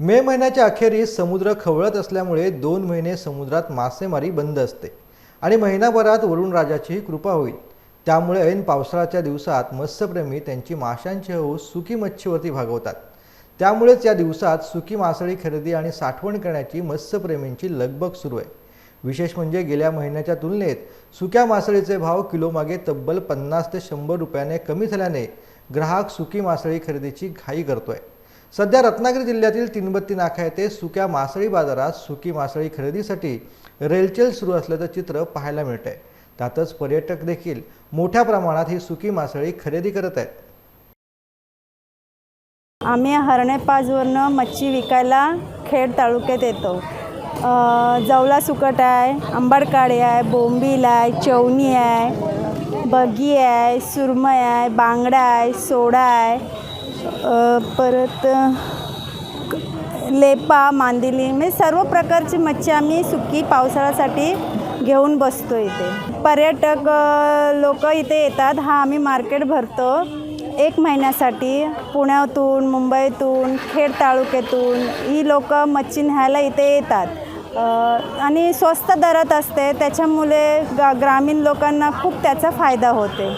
मे महिन्याच्या अखेरीस समुद्र खवळत असल्यामुळे दोन महिने समुद्रात मासेमारी बंद असते आणि महिनाभरात वरुणराजाचीही कृपा होईल. त्यामुळे ऐन पावसाळ्याच्या दिवसात मत्स्यप्रेमी त्यांची माशांची हौस सुकी मच्छीवरती भागवतात. त्यामुळेच या दिवसात सुकी मासळी खरेदी आणि साठवण करण्याची मत्स्यप्रेमींची लगबग सुरू आहे. विशेष म्हणजे गेल्या महिन्याच्या तुलनेत सुक्या मासळीचे भाव किलोमागे तब्बल पन्नास ते शंभर रुपयाने कमी झाल्याने ग्राहक सुकी मासळी खरेदीची घाई करतोय. सध्या रत्नागिरी जिल्ह्यातील तीनबत्ती नाका येथे सुक्या मासळी बाजारात सुकी मासळी खरेदीसाठी रेलचेल सुरू असल्याचं चित्र पाहायला मिळतंय. त्यातच पर्यटक देखील मोठ्या प्रमाणात ही सुकी मासळी खरेदी करत आहेत. आम्ही हरणेपाजवरनं मच्छी विकायला खेड तालुक्यात येतो. जवला सुकट आहे आंबाडकाळी आहे बोंबील आहे चवणी आहे बगी आहे सुरमय आहे बांगडा आहे सोडा आहे. परत लेपा मांदिली म्हणजे सर्व प्रकारची मच्छी आम्ही सुकी पावसाळ्यासाठी घेऊन बसतो इथे. पर्यटक लोक इथे येतात. हा आम्ही मार्केट भरतो. एक महिन्यासाठी पुण्यातून मुंबईतून खेड तालुक्यातून ही लोक मच्छी न्यायला इथे येतात. आणि स्वस्त दरात असते. त्याच्यामुळे गा ग्रामीण लोकांना खूप त्याचा फायदा होते.